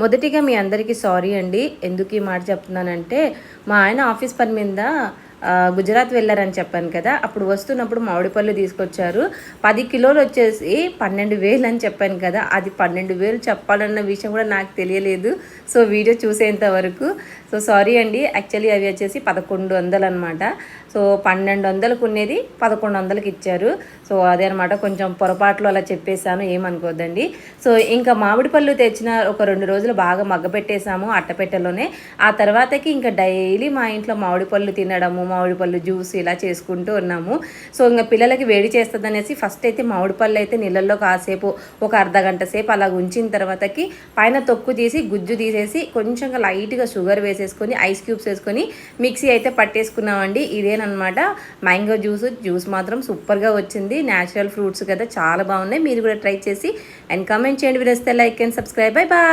మొదటిగా మీ అందరికీ సారీ అండి. ఎందుకు ఈ మాట చెప్తున్నానంటే మా ఆయన ఆఫీస్ పని మీద గుజరాత్ వెళ్ళారని చెప్పాను కదా అప్పుడు వస్తున్నప్పుడు మామిడి పళ్ళు తీసుకొచ్చారు. పది కిలోలు వచ్చేసి పన్నెండు వేలు అని చెప్పాను కదా అది పన్నెండు వేలు చెప్పాలన్న విషయం కూడా నాకు తెలియలేదు. సో వీడియో చూసేంత వరకు. సో సారీ అండి యాక్చువల్లీ అవి వచ్చేసి పదకొండు వందలు అనమాట సో పన్నెండు వందలకు ఉండేది పదకొండు వందలకి ఇచ్చారు. సో అదే అనమాట కొంచెం పొరపాట్లు అలా చెప్పేశాను ఏమనుకోద్దండి. సో ఇంకా మామిడి పళ్ళు తెచ్చిన ఒక రెండు రోజులు బాగా మగ్గపెట్టేశాము అట్టపెట్టెలోనే. ఆ తర్వాతకి ఇంకా డైలీ మా ఇంట్లో మామిడి పళ్ళు తినడము మామిడి పళ్ళు జ్యూస్ ఇలా చేసుకుంటూ ఉన్నాము. సో ఇంకా పిల్లలకి వేడి చేస్తుంది అనేసి ఫస్ట్ అయితే మామిడి పళ్ళు అయితే నీళ్ళల్లో కాసేపు ఒక అర్ధ గంట సేపు అలా ఉంచిన తర్వాతకి పైన తొక్కు తీసి గుజ్జు తీసేసి కొంచెం లైట్గా షుగర్ వేసేసుకొని ఐస్ క్యూబ్స్ వేసుకొని మిక్సీ అయితే పట్టేసుకున్నామండి. ఇదేనమాట మ్యాంగో జ్యూస్. జ్యూస్ మాత్రం సూపర్గా వచ్చింది. న్యాచురల్ ఫ్రూట్స్ కదా చాలా బాగున్నాయి. మీరు కూడా ట్రై చేసి అండ్ కామెంట్ చేయండి. వీడియోస్తే like and subscribe. Bye bye.